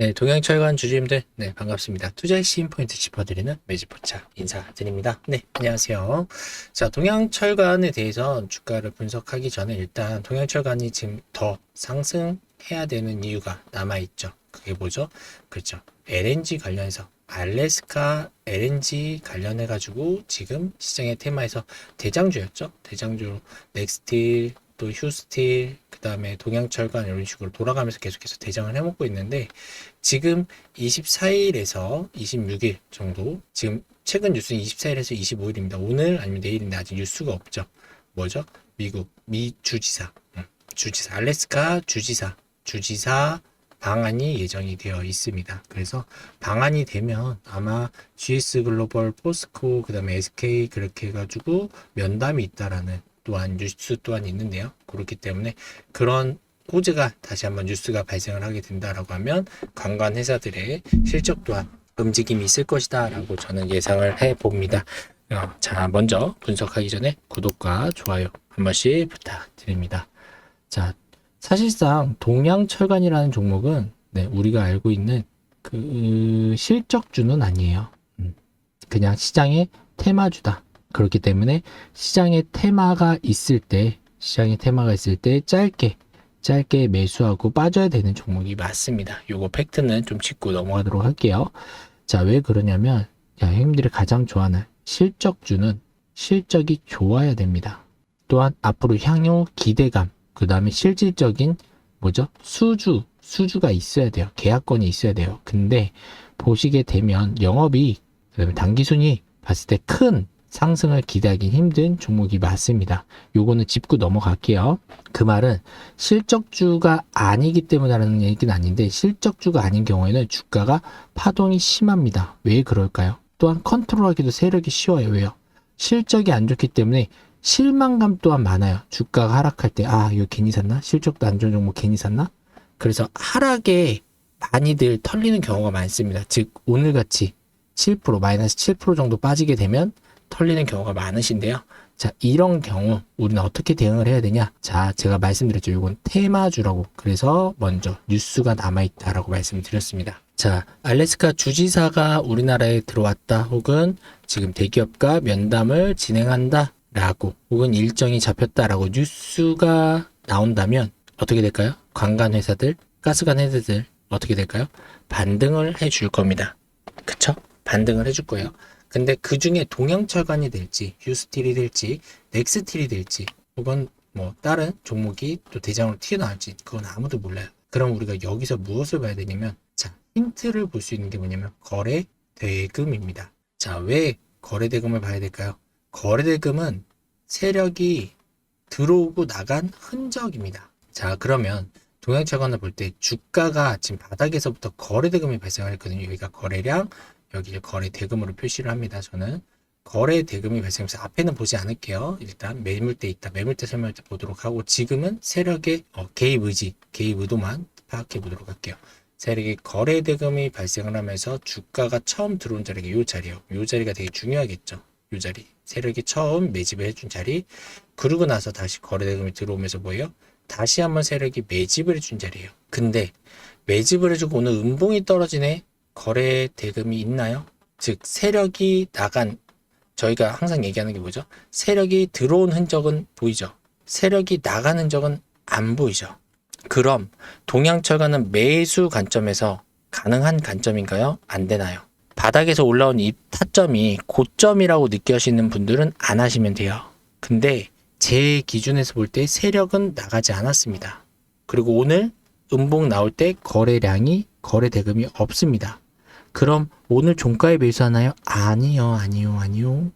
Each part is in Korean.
네, 동양철관 주주님들, 네, 반갑습니다. 투자의 시인 포인트 짚어드리는 매지포차 인사드립니다. 네, 안녕하세요. 자, 동양철관에 대해서 주가를 분석하기 전에 일단 동양철관이 지금 더 상승해야 되는 이유가 남아있죠. 그게 뭐죠? 그렇죠. LNG 관련해서 알래스카 LNG 관련해 가지고 지금 시장의 테마에서 대장주였죠. 대장주로 넥스틸, 또 휴스틸, 그 다음에 동양철관 이런 식으로 돌아가면서 계속해서 대장을 해먹고 있는데 지금 24일에서 26일 정도 지금 최근 뉴스는 24일에서 25일입니다. 오늘 아니면 내일인데 아직 뉴스가 없죠. 뭐죠? 미국 미 주지사 음, 주지사 알래스카 주지사 주지사 방안이 예정이 되어 있습니다. 그래서 방안이 되면 아마 GS 글로벌, 포스코, 그 다음에 SK 그렇게 해가지고 면담이 있다라는 또한 뉴스 또한 있는데요. 그렇기 때문에 그런 호재가 다시 한번 뉴스가 발생을 하게 된다라고 하면 관광 회사들의 실적 또한 움직임이 있을 것이다라고 저는 예상을 해 봅니다. 어, 자, 먼저 분석하기 전에 구독과 좋아요 한 번씩 부탁드립니다. 자, 사실상 동양철관이라는 종목은 네, 우리가 알고 있는 그 실적주는 아니에요. 음, 그냥 시장의 테마주다. 그렇기 때문에 시장의 테마가 있을 때, 시장의 테마가 있을 때 짧게 짧게 매수하고 빠져야 되는 종목이 맞습니다. 요거 팩트는 좀 짚고 넘어가도록 할게요. 자, 왜 그러냐면 야, 형님들이 가장 좋아하는 실적주는 실적이 좋아야 됩니다. 또한 앞으로 향후 기대감, 그 다음에 실질적인 뭐죠? 수주, 수주가 있어야 돼요. 계약권이 있어야 돼요. 근데 보시게 되면 영업이 그 다음에 단기순이 봤을 때 큰 상승을 기대하기 힘든 종목이 맞습니다. 요거는 짚고 넘어갈게요. 그 말은 실적주가 아니기 때문에 하는 얘기는 아닌데 실적주가 아닌 경우에는 주가가 파동이 심합니다. 왜 그럴까요? 또한 컨트롤하기도 세력이 쉬워요. 왜요? 실적이 안 좋기 때문에 실망감 또한 많아요. 주가가 하락할 때, 아, 이거 괜히 샀나? 실적도 안 좋은 종목 괜히 샀나? 그래서 하락에 많이들 털리는 경우가 많습니다. 즉, 오늘같이 7%, 마이너스 7% 정도 빠지게 되면 털리는 경우가 많으신데요. 자, 이런 경우 우리는 어떻게 대응을 해야 되냐? 자, 제가 말씀드렸죠. 이건 테마주라고. 그래서 먼저 뉴스가 남아있다라고 말씀드렸습니다. 자, 알래스카 주지사가 우리나라에 들어왔다 혹은 지금 대기업과 면담을 진행한다 라고 혹은 일정이 잡혔다라고 뉴스가 나온다면 어떻게 될까요? 관광 회사들, 가스관 회사들 어떻게 될까요? 반등을 해줄 겁니다. 그쵸? 반등을 해줄 거예요. 근데 그 중에 동양철관이 될지, 휴스틸이 될지, 넥스틸이 될지, 혹은 뭐 다른 종목이 또 대장으로 튀어나올지 그건 아무도 몰라요. 그럼 우리가 여기서 무엇을 봐야 되냐면 자 힌트를 볼 수 있는 게 뭐냐면 거래 대금입니다. 자 왜 거래 대금을 봐야 될까요? 거래 대금은 세력이 들어오고 나간 흔적입니다. 자 그러면 동양철관을 볼 때 주가가 지금 바닥에서부터 거래 대금이 발생을 했거든요. 여기가 거래량 여기를 거래 대금으로 표시를 합니다. 저는 거래 대금이 발생해서 앞에는 보지 않을게요. 일단 매물대 있다. 매물대 설명할 때 보도록 하고 지금은 세력의 어, 개입 의지, 개입 의도만 파악해 보도록 할게요. 세력의 거래 대금이 발생을 하면서 주가가 처음 들어온 자리가 이 자리요. 이 자리가 되게 중요하겠죠. 이 자리. 세력이 처음 매집을 해준 자리. 그러고 나서 다시 거래 대금이 들어오면서 뭐예요? 다시 한번 세력이 매집을 해준 자리예요. 근데 매집을 해주고 오늘 음봉이 떨어지네. 거래 대금이 있나요? 즉 세력이 나간 저희가 항상 얘기하는 게 뭐죠? 세력이 들어온 흔적은 보이죠. 세력이 나간 흔적은 안 보이죠. 그럼 동양철관은 매수 관점에서 가능한 관점인가요? 안 되나요? 바닥에서 올라온 이 타점이 고점이라고 느껴지는 분들은 안 하시면 돼요. 근데 제 기준에서 볼 때 세력은 나가지 않았습니다. 그리고 오늘 음봉 나올 때 거래량이 거래 대금이 없습니다. 그럼 오늘 종가에 매수하나요? 아니요, 아니요, 아니요.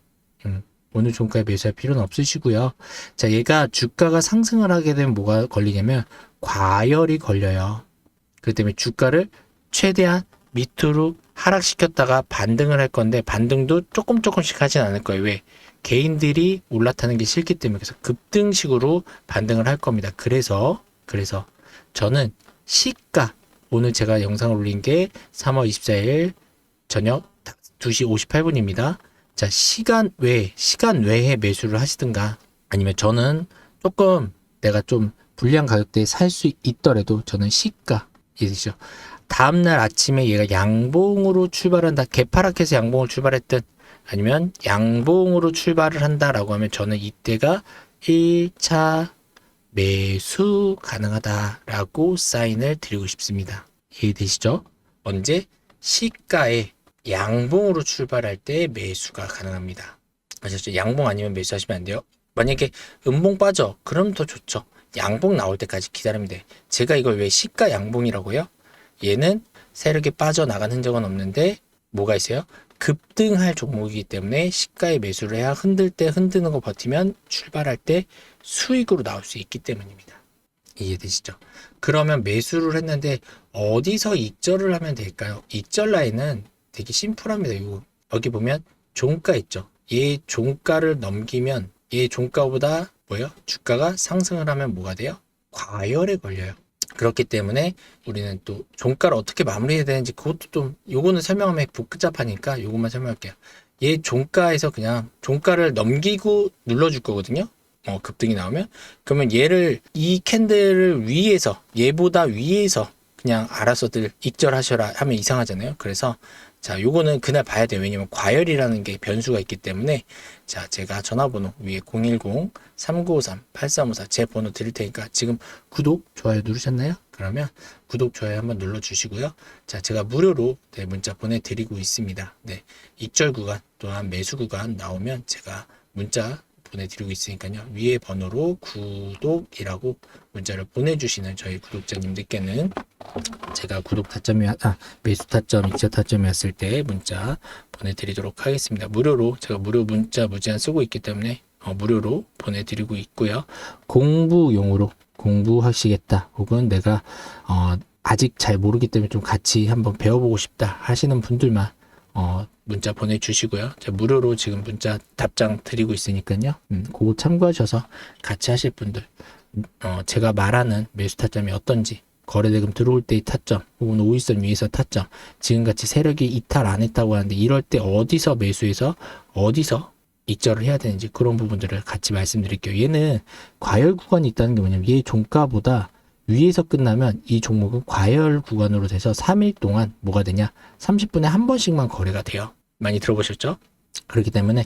음, 오늘 종가에 매수할 필요는 없으시고요. 자, 얘가 주가가 상승을 하게 되면 뭐가 걸리냐면 과열이 걸려요. 그렇기 때문에 주가를 최대한 밑으로 하락시켰다가 반등을 할 건데 반등도 조금 조금씩 하진 않을 거예요. 왜? 개인들이 올라타는 게 싫기 때문에 그래서 급등식으로 반등을 할 겁니다. 그래서 그래서 저는 시가 오늘 제가 영상을 올린 게 3월 24일 저녁 2시 58분입니다. 자, 시간 외에, 시간 외에 매수를 하시든가 아니면 저는 조금 내가 좀 불리한 가격대에 살 수 있더라도 저는 시가, 이해되시죠? 다음날 아침에 얘가 양봉으로 출발한다. 개파락해서 양봉을 출발했든 아니면 양봉으로 출발을 한다라고 하면 저는 이때가 1차 매수 가능하다라고 사인을 드리고 싶습니다. 이해되시죠? 언제? 시가에 양봉으로 출발할 때 매수가 가능합니다. 아셨죠? 양봉 아니면 매수하시면 안 돼요. 만약에 음봉 빠져. 그럼 더 좋죠. 양봉 나올 때까지 기다리면 돼. 제가 이걸 왜 시가 양봉이라고 해요? 얘는 세력이 빠져나간 흔적은 없는데 뭐가 있어요? 급등할 종목이기 때문에 시가에 매수를 해야 흔들 때 흔드는 거 버티면 출발할 때 수익으로 나올 수 있기 때문입니다. 이해되시죠? 그러면 매수를 했는데 어디서 익절을 하면 될까요? 익절 라인은 되게 심플합니다. 이거 여기 보면 종가 있죠. 얘 종가를 넘기면 얘 종가보다 뭐예요? 주가가 상승을 하면 뭐가 돼요? 과열에 걸려요. 그렇기 때문에 우리는 또 종가를 어떻게 마무리해야 되는지 그것도 좀 요거는 설명하면 복잡하니까 요것만 설명할게요. 얘 종가에서 그냥 종가를 넘기고 눌러줄 거거든요. 어, 급등이 나오면 그러면 얘를 이 캔들을 위에서 얘보다 위에서 그냥 알아서들 익절하셔라 하면 이상하잖아요. 그래서 자, 요거는 그날 봐야 돼요. 왜냐면 과열이라는 게 변수가 있기 때문에 자, 제가 전화번호 위에 010-3953-8354 제 번호 드릴 테니까 지금 구독, 좋아요 누르셨나요? 그러면 구독, 좋아요 한번 눌러 주시고요. 자, 제가 무료로 네, 문자 보내 드리고 있습니다. 네, 익절 구간 또한 매수 구간 나오면 제가 문자 보내드리고 있으니까요. 위에 번호로 구독이라고 문자를 보내주시는 저희 구독자님들께는 제가 구독 타점이 아 매수 타점, 익절 타점이 왔을 때 문자 보내드리도록 하겠습니다. 무료로 제가 무료 문자 무제한 쓰고 있기 때문에 어, 무료로 보내드리고 있고요. 공부용으로 공부하시겠다 혹은 내가 어, 아직 잘 모르기 때문에 좀 같이 한번 배워보고 싶다 하시는 분들만 어, 문자 보내주시고요. 무료로 지금 문자 답장 드리고 있으니까요. 음, 그거 참고하셔서 같이 하실 분들, 어, 제가 말하는 매수 타점이 어떤지, 거래대금 들어올 때의 타점, 혹은 5일선 위에서 타점, 지금같이 세력이 이탈 안 했다고 하는데 이럴 때 어디서 매수해서 어디서 익절을 해야 되는지 그런 부분들을 같이 말씀드릴게요. 얘는 과열 구간이 있다는 게 뭐냐면 얘 종가보다 위에서 끝나면 이 종목은 과열 구간으로 돼서 3일 동안 뭐가 되냐? 30분에 한 번씩만 거래가 돼요. 많이 들어보셨죠? 그렇기 때문에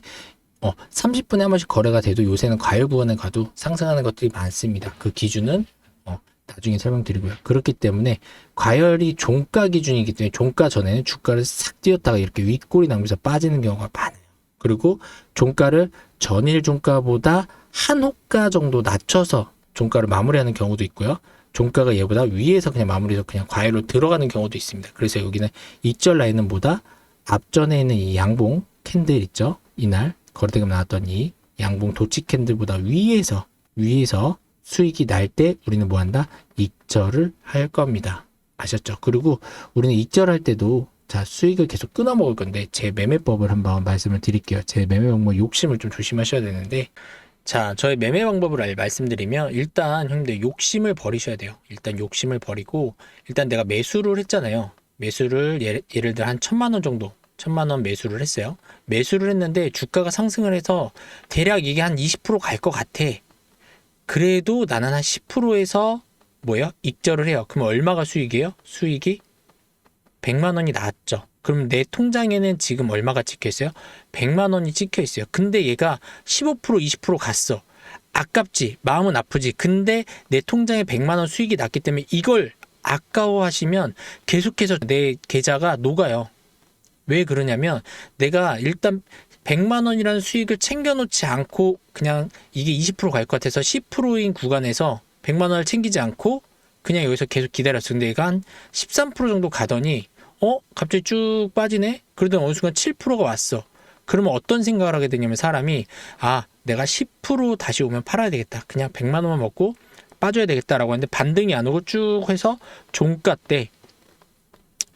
어, 30분에 한 번씩 거래가 돼도 요새는 과열 구간에 가도 상승하는 것들이 많습니다. 그 기준은 어, 나중에 설명드리고요. 그렇기 때문에 과열이 종가 기준이기 때문에 종가 전에는 주가를 싹 뛰었다가 이렇게 윗골이 나면서 빠지는 경우가 많아요. 그리고 종가를 전일 종가보다 한 호가 정도 낮춰서 종가를 마무리하는 경우도 있고요. 종가가 얘보다 위에서 그냥 마무리해서 그냥 과열로 들어가는 경우도 있습니다. 그래서 여기는 익절 라인은 보다 앞전에 있는 이 양봉 캔들 있죠? 이날 거래대금 나왔던 이 양봉 도치 캔들보다 위에서 위에서 수익이 날 때 우리는 뭐 한다? 익절을 할 겁니다. 아셨죠? 그리고 우리는 익절할 때도 자 수익을 계속 끊어 먹을 건데 제 매매법을 한번 말씀을 드릴게요. 제 매매 방법 욕심을 좀 조심하셔야 되는데 자, 저의 매매 방법을 알- 말씀드리면 일단 형님들 욕심을 버리셔야 돼요. 일단 욕심을 버리고 일단 내가 매수를 했잖아요. 매수를 예를, 예를 들어 한 천만 원 정도 천만 원 매수를 했어요. 매수를 했는데 주가가 상승을 해서 대략 이게 한 20%갈 것 같아. 그래도 나는 한 10%에서 뭐야? 익절을 해요. 그럼 얼마가 수익이에요? 수익이 100만 원이 나왔죠. 그럼 내 통장에는 지금 얼마가 찍혀 있어요? 100만 원이 찍혀 있어요. 근데 얘가 15% 20% 갔어. 아깝지. 마음은 아프지. 근데 내 통장에 100만 원 수익이 났기 때문에 이걸 아까워하시면 계속해서 내 계좌가 녹아요. 왜 그러냐면 내가 일단 100만 원이라는 수익을 챙겨놓지 않고 그냥 이게 20%갈 것 같아서 10%인 구간에서 100만 원을 챙기지 않고 그냥 여기서 계속 기다렸어. 근데 얘가 한 13% 정도 가더니 어? 갑자기 쭉 빠지네? 그러더니 어느 순간 7%가 왔어. 그러면 어떤 생각을 하게 되냐면 사람이 아 내가 10% 다시 오면 팔아야 되겠다. 그냥 100만 원만 먹고 빠져야 되겠다라고 하는데 반등이 안 오고 쭉 해서 종가 때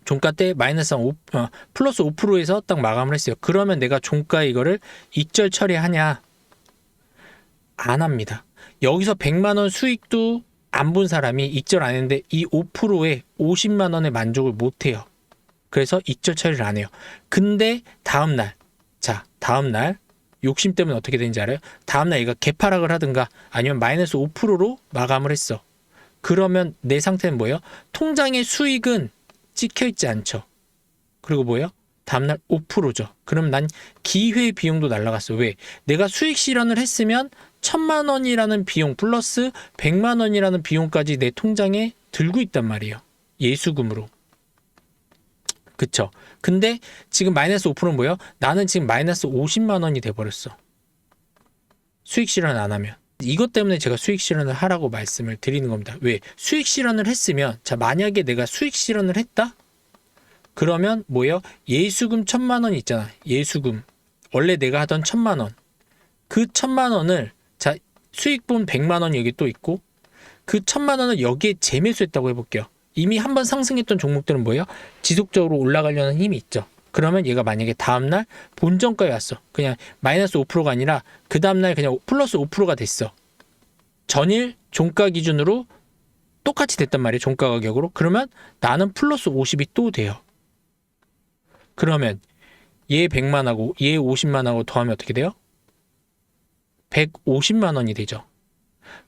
종가 때 마이너스 한 5, 어, 플러스 5%에서 딱 마감을 했어요. 그러면 내가 종가 이거를 익절 처리하냐? 안 합니다. 여기서 100만 원 수익도 안 본 사람이 익절 안 했는데 이 5%에 50만 원에 만족을 못 해요. 그래서 익절 처리를 안 해요. 근데 다음 날, 자, 다음 날 욕심 때문에 어떻게 되는지 알아요? 다음 날 얘가 개파락을 하든가 아니면 마이너스 5%로 마감을 했어. 그러면 내 상태는 뭐예요? 통장의 수익은 찍혀 있지 않죠. 그리고 뭐예요? 다음날 5%죠. 그럼 난 기회 비용도 날라갔어. 왜? 내가 수익 실현을 했으면 천만 원이라는 비용 플러스 백만 원이라는 비용까지 내 통장에 들고 있단 말이에요. 예수금으로. 그쵸? 근데 지금 마이너스 5%는 뭐예요? 나는 지금 마이너스 50만 원이 돼버렸어. 수익 실현 안 하면. 이것 때문에 제가 수익 실현을 하라고 말씀을 드리는 겁니다. 왜? 수익 실현을 했으면, 자, 만약에 내가 수익 실현을 했다? 그러면 뭐예요? 예수금 천만 원 있잖아. 예수금. 원래 내가 하던 천만 원. 그 천만 원을, 자, 수익분 백만 원 여기 또 있고, 그 천만 원을 여기에 재매수했다고 해볼게요. 이미 한 번 상승했던 종목들은 뭐예요? 지속적으로 올라가려는 힘이 있죠. 그러면 얘가 만약에 다음날 본전가에 왔어. 그냥 마이너스 5%가 아니라 그 다음날 그냥 플러스 5%가 됐어. 전일 종가 기준으로 똑같이 됐단 말이에요. 종가 가격으로. 그러면 나는 플러스 50이 또 돼요. 그러면 얘 100만 하고 얘 50만 하고 더하면 어떻게 돼요? 150만 원이 되죠.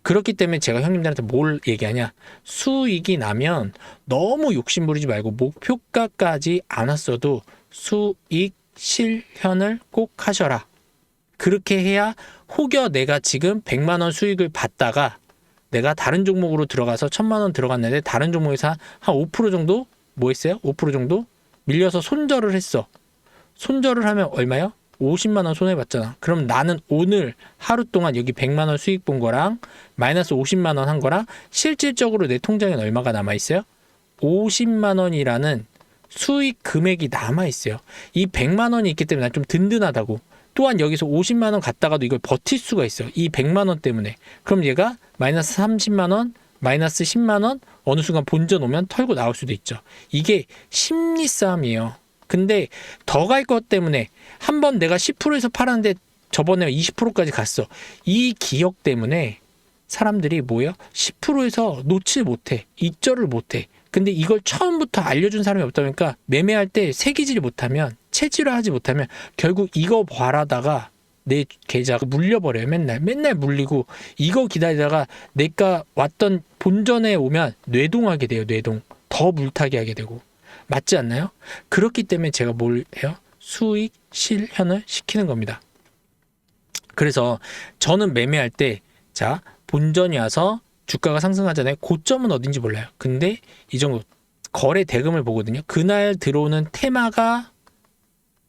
그렇기 때문에 제가 형님들한테 뭘 얘기하냐? 수익이 나면 너무 욕심 부리지 말고 목표가까지 안 왔어도 수익 실현을 꼭 하셔라. 그렇게 해야 혹여 내가 지금 100만 원 수익을 받다가 내가 다른 종목으로 들어가서 1000만 원 들어갔는데 다른 종목에서 한 5% 정도? 뭐 했어요? 5% 정도? 밀려서 손절을 했어. 손절을 하면 얼마요? 50만 원 손해 봤잖아. 그럼 나는 오늘 하루 동안 여기 100만 원 수익 본 거랑 마이너스 50만 원 한 거랑 실질적으로 내 통장에 얼마가 남아 있어요? 50만 원이라는 수익 금액이 남아 있어요. 이 100만 원이 있기 때문에 난 좀 든든하다고. 또한 여기서 50만 원 갔다가도 이걸 버틸 수가 있어요. 이 100만 원 때문에. 그럼 얘가 마이너스 30만 원, 마이너스 10만 원 어느 순간 본전 오면 털고 나올 수도 있죠. 이게 심리 싸움이에요. 근데 더 갈 것 때문에 한 번 내가 10%에서 팔았는데 저번에 20%까지 갔어. 이 기억 때문에 사람들이 뭐예요? 10%에서 놓지 못해. 입절을 못해. 근데 이걸 처음부터 알려준 사람이 없다 보니까 매매할 때 새기질 못하면 체질화하지 못하면 결국 이거 봐라다가 내 계좌가 물려버려요. 맨날 맨날 물리고 이거 기다리다가 내가 왔던 본전에 오면 뇌동하게 돼요. 뇌동 더 물타기 하게 되고 맞지 않나요? 그렇기 때문에 제가 뭘 해요? 수익 실현을 시키는 겁니다. 그래서 저는 매매할 때, 자, 본전이 와서 주가가 상승하잖아요. 고점은 어딘지 몰라요. 근데 이 정도 거래 대금을 보거든요. 그날 들어오는 테마가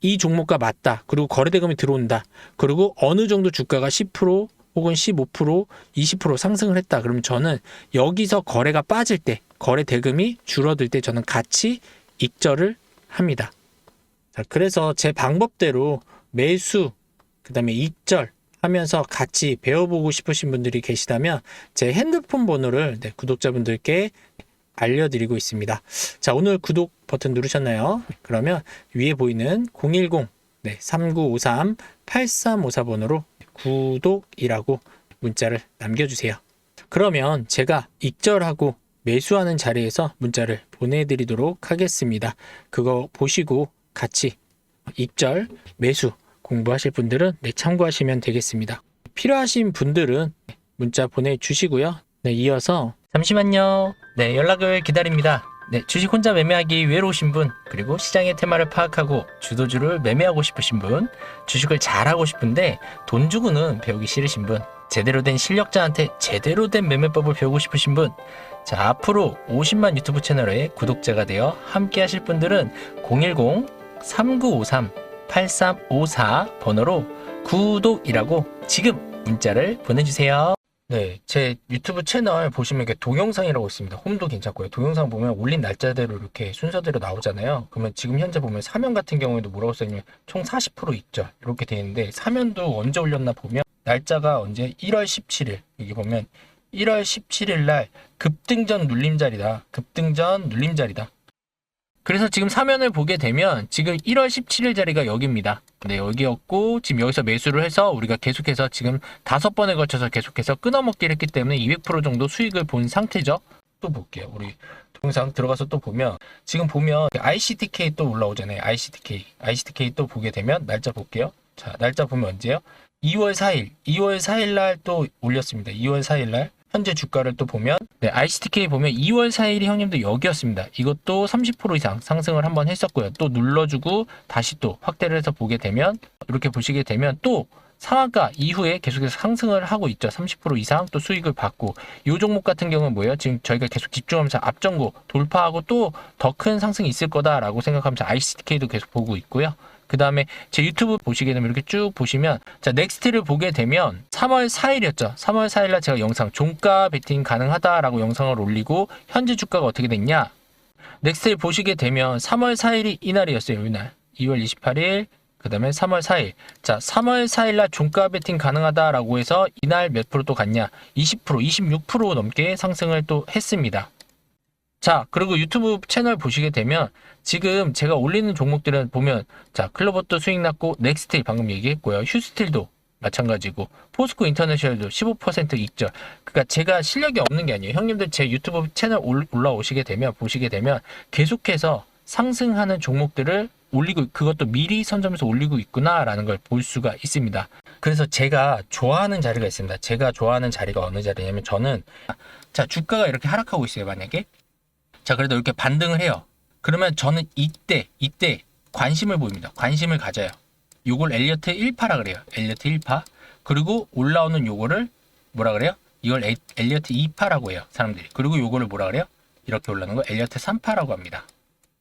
이 종목과 맞다. 그리고 거래 대금이 들어온다. 그리고 어느 정도 주가가 10% 혹은 15%, 20% 상승을 했다. 그러면 저는 여기서 거래가 빠질 때, 거래 대금이 줄어들 때 저는 같이 익절을 합니다. 자, 그래서 제 방법대로 매수, 그 다음에 익절 하면서 같이 배워보고 싶으신 분들이 계시다면 제 핸드폰 번호를 네, 구독자분들께 알려드리고 있습니다. 자, 오늘 구독 버튼 누르셨나요? 그러면 위에 보이는 010 네, 3953 8354번호로 구독이라고 문자를 남겨주세요. 그러면 제가 익절하고 매수하는 자리에서 문자를 보내드리도록 하겠습니다. 그거 보시고 같이 입절, 매수 공부하실 분들은 네, 참고하시면 되겠습니다. 필요하신 분들은 문자 보내주시고요. 네, 이어서 잠시만요. 네, 연락을 기다립니다. 네, 주식 혼자 매매하기 외로우신 분, 그리고 시장의 테마를 파악하고 주도주를 매매하고 싶으신 분, 주식을 잘하고 싶은데 돈 주고는 배우기 싫으신 분, 제대로 된 실력자한테 제대로 된 매매법을 배우고 싶으신 분, 자, 앞으로 50만 유튜브 채널의 구독자가 되어 함께 하실 분들은 010-3953-8354 번호로 구독이라고 지금 문자를 보내주세요. 네, 제 유튜브 채널 보시면 이렇게 동영상이라고 있습니다. 홈도 괜찮고요. 동영상 보면 올린 날짜대로 이렇게 순서대로 나오잖아요. 그러면 지금 현재 보면 사면 같은 경우에도 뭐라고 써있냐면 총 40% 있죠. 이렇게 돼 있는데 사면도 언제 올렸나 보면 날짜가 언제 1월 17일 여기 보면 1월 17일 날 급등전 눌림자리다. 급등전 눌림자리다. 그래서 지금 사면을 보게 되면 지금 1월 17일 자리가 여기입니다. 네, 여기였고 지금 여기서 매수를 해서 우리가 계속해서 지금 다섯 번에 걸쳐서 계속해서 끊어먹기를 했기 때문에 200% 정도 수익을 본 상태죠. 또 볼게요. 우리 동영상 들어가서 또 보면 지금 보면 ICTK 또 올라오잖아요. ICTK. ICTK 또 보게 되면 날짜 볼게요. 자, 날짜 보면 언제요? 2월 4일. 2월 4일 날 또 올렸습니다. 2월 4일 날 현재 주가를 또 보면 네, ICTK 보면 2월 4일이 형님도 여기였습니다. 이것도 30% 이상 상승을 한번 했었고요. 또 눌러주고 다시 또 확대를 해서 보게 되면 이렇게 보시게 되면 또 상한가 이후에 계속해서 상승을 하고 있죠. 30% 이상 또 수익을 받고 이 종목 같은 경우는 뭐예요? 지금 저희가 계속 집중하면서 앞전고 돌파하고 또 더 큰 상승이 있을 거다라고 생각하면서 ICTK도 계속 보고 있고요. 그 다음에 제 유튜브 보시게 되면 이렇게 쭉 보시면 자 넥스트를 보게 되면 3월 4일이었죠. 3월 4일날 제가 영상 종가 베팅 가능하다라고 영상을 올리고 현재 주가가 어떻게 됐냐? 넥스트를 보시게 되면 3월 4일이 이날이었어요. 이날 2월 28일 그 다음에 3월 4일 자 3월 4일날 종가 베팅 가능하다라고 해서 이날 몇 프로 또 갔냐? 20% 26% 넘게 상승을 또 했습니다. 자, 그리고 유튜브 채널 보시게 되면 지금 제가 올리는 종목들은 보면 자, 클로버도 수익 났고 넥스틸 방금 얘기했고요. 휴스틸도 마찬가지고 포스코 인터내셔널도 15% 익절. 그러니까 제가 실력이 없는 게 아니에요. 형님들 제 유튜브 채널 올- 올라오시게 되면 보시게 되면 계속해서 상승하는 종목들을 올리고 그것도 미리 선점해서 올리고 있구나라는 걸 볼 수가 있습니다. 그래서 제가 좋아하는 자리가 있습니다. 제가 좋아하는 자리가 어느 자리냐면 저는 자 주가가 이렇게 하락하고 있어요. 만약에 자, 그래도 이렇게 반등을 해요. 그러면 저는 이때, 이때 관심을 보입니다. 관심을 가져요. 요걸 엘리어트 1파라 그래요. 엘리어트 1파. 그리고 올라오는 요거를 뭐라 그래요? 이걸 에- 엘리어트 2파라고 해요. 사람들이. 그리고 요거를 뭐라 그래요? 이렇게 올라오는 거 엘리어트 3파라고 합니다.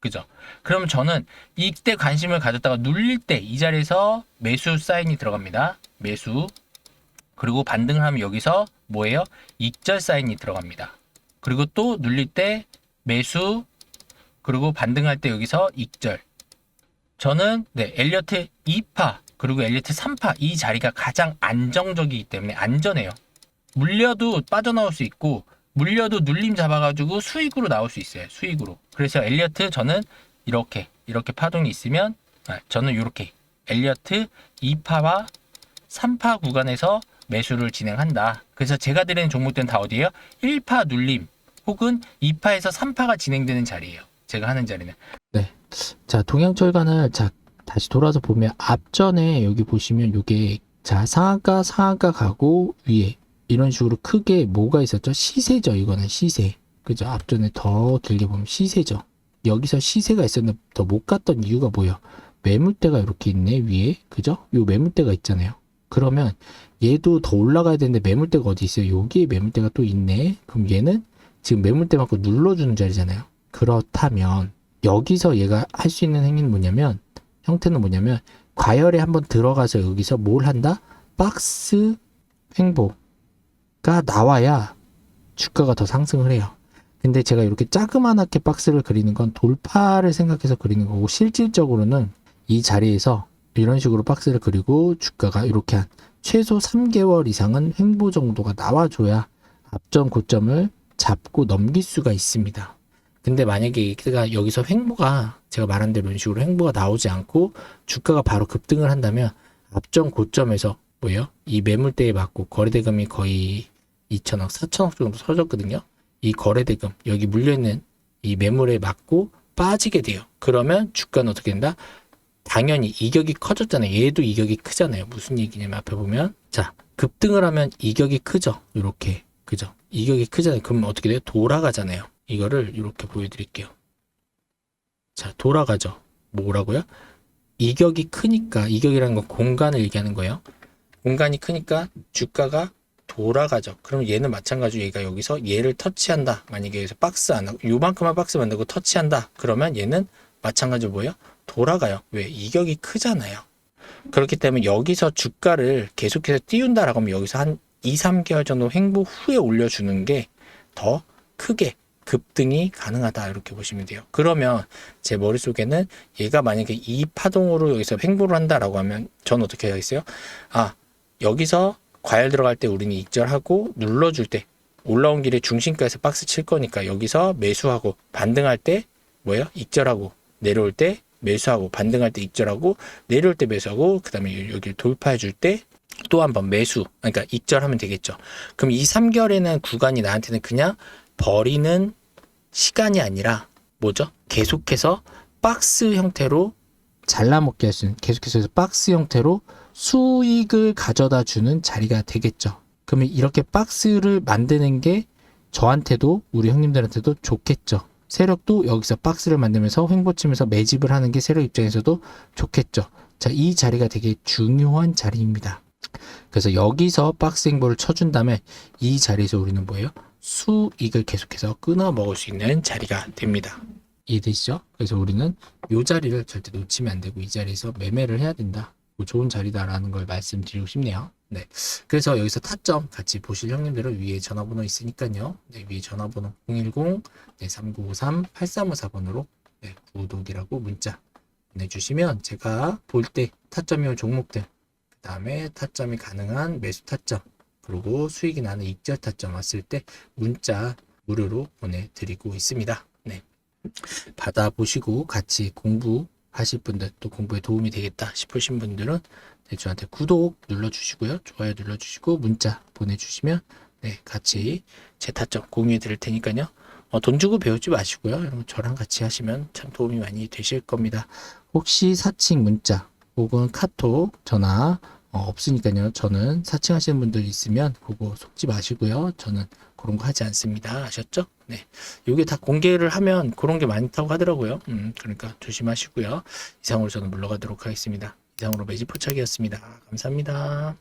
그죠? 그럼 저는 이때 관심을 가졌다가 눌릴 때 이 자리에서 매수 사인이 들어갑니다. 매수. 그리고 반등을 하면 여기서 뭐예요? 익절 사인이 들어갑니다. 그리고 또 눌릴 때 매수 그리고 반등할 때 여기서 익절. 저는 네 엘리어트 2파 그리고 엘리어트 3파 이 자리가 가장 안정적이기 때문에 안전해요. 물려도 빠져나올 수 있고 물려도 눌림 잡아가지고 수익으로 나올 수 있어요 수익으로. 그래서 엘리어트 저는 이렇게 이렇게 파동이 있으면 아, 저는 이렇게 엘리어트 2파와 3파 구간에서 매수를 진행한다. 그래서 제가 드리는 종목들은 다 어디예요? 1파 눌림 혹은 2파에서 3파가 진행되는 자리예요. 제가 하는 자리는. 네. 자, 동양철관을 자 다시 돌아서 보면 앞전에 여기 보시면 요게 자, 상한가 상한가 가고 위에 이런 식으로 크게 뭐가 있었죠? 시세죠. 이거는 시세. 그죠? 앞전에 더 길게 보면 시세죠. 여기서 시세가 있었는데 더 못 갔던 이유가 뭐예요? 매물대가 이렇게 있네 위에. 그죠? 요 매물대가 있잖아요. 그러면 얘도 더 올라가야 되는데 매물대가 어디 있어요? 여기에 매물대가 또 있네. 그럼 얘는 지금 매물대만큼 눌러주는 자리잖아요. 그렇다면 여기서 얘가 할 수 있는 행위는 뭐냐면 형태는 뭐냐면 과열에 한번 들어가서 여기서 뭘 한다? 박스 횡보가 나와야 주가가 더 상승을 해요. 근데 제가 이렇게 자그만하게 박스를 그리는 건 돌파를 생각해서 그리는 거고 실질적으로는 이 자리에서 이런 식으로 박스를 그리고 주가가 이렇게 한 최소 3개월 이상은 횡보 정도가 나와줘야 앞전 고점을 잡고 넘길 수가 있습니다. 근데 만약에 여기서 횡보가 제가 말한 대로 이런 식으로 횡보가 나오지 않고 주가가 바로 급등을 한다면 앞전 고점에서 뭐예요? 이 매물대에 맞고 거래대금이 거의 2천억, 4천억 정도 터졌거든요. 이 거래대금 여기 물려있는 이 매물에 맞고 빠지게 돼요. 그러면 주가는 어떻게 된다? 당연히 이격이 커졌잖아요. 얘도 이격이 크잖아요. 무슨 얘기냐면 앞에 보면 자 급등을 하면 이격이 크죠. 이렇게 그죠? 이격이 크잖아요. 그럼 어떻게 돼요? 돌아가잖아요. 이거를 이렇게 보여드릴게요. 자, 돌아가죠. 뭐라고요? 이격이 크니까, 이격이라는 건 공간을 얘기하는 거예요. 공간이 크니까 주가가 돌아가죠. 그럼 얘는 마찬가지로 얘가 여기서 얘를 터치한다. 만약에 여기서 박스 안 하고, 요만큼만 박스 만들고 터치한다. 그러면 얘는 마찬가지로 뭐예요? 돌아가요. 왜? 이격이 크잖아요. 그렇기 때문에 여기서 주가를 계속해서 띄운다라고 하면 여기서 한 2, 3개월 정도 횡보 후에 올려주는 게 더 크게 급등이 가능하다 이렇게 보시면 돼요. 그러면 제 머릿속에는 얘가 만약에 이 파동으로 여기서 횡보를 한다라고 하면 전 어떻게 하겠어요? 아 여기서 과열 들어갈 때 우리는 익절하고 눌러줄 때 올라온 길에 중심가에서 박스 칠 거니까 여기서 매수하고 반등할 때 뭐예요? 익절하고 내려올 때 매수하고 반등할 때 익절하고 내려올 때 매수하고 그 다음에 여기를 돌파해 줄 때 또 한 번 매수 그러니까 익절하면 되겠죠. 그럼 이 3개월에는 구간이 나한테는 그냥 버리는 시간이 아니라 뭐죠? 계속해서 박스 형태로 잘라먹게 할 수 있는 계속해서 박스 형태로 수익을 가져다 주는 자리가 되겠죠. 그러면 이렇게 박스를 만드는 게 저한테도 우리 형님들한테도 좋겠죠. 세력도 여기서 박스를 만들면서 횡보치면서 매집을 하는 게 세력 입장에서도 좋겠죠. 자, 이 자리가 되게 중요한 자리입니다. 그래서 여기서 박스 행보를 쳐준 다음에 이 자리에서 우리는 뭐예요? 수익을 계속해서 끊어 먹을 수 있는 자리가 됩니다. 이해되시죠? 그래서 우리는 이 자리를 절대 놓치면 안 되고 이 자리에서 매매를 해야 된다. 뭐 좋은 자리다라는 걸 말씀드리고 싶네요. 네. 그래서 여기서 타점 같이 보실 형님들은 위에 전화번호 있으니까요. 네, 위에 전화번호 010 네, 3953 8354번으로 네, 구독이라고 문자 보내주시면 제가 볼 때 타점이 온 종목들 그 다음에 타점이 가능한 매수 타점 그리고 수익이 나는 익절 타점 왔을 때 문자 무료로 보내드리고 있습니다. 네. 받아보시고 같이 공부하실 분들 또 공부에 도움이 되겠다 싶으신 분들은 네, 저한테 구독 눌러주시고요. 좋아요 눌러주시고 문자 보내주시면 네, 같이 제 타점 공유해 드릴 테니까요. 어, 돈 주고 배우지 마시고요. 여러분 저랑 같이 하시면 참 도움이 많이 되실 겁니다. 혹시 사칭 문자 혹은 카톡 전화 어, 없으니까요. 저는 사칭하시는 분들 있으면 그거 속지 마시고요. 저는 그런 거 하지 않습니다. 아셨죠? 네. 이게 다 공개를 하면 그런 게 많다고 하더라고요. 음, 그러니까 조심하시고요. 이상으로 저는 물러가도록 하겠습니다. 이상으로 매직 포착이었습니다. 감사합니다.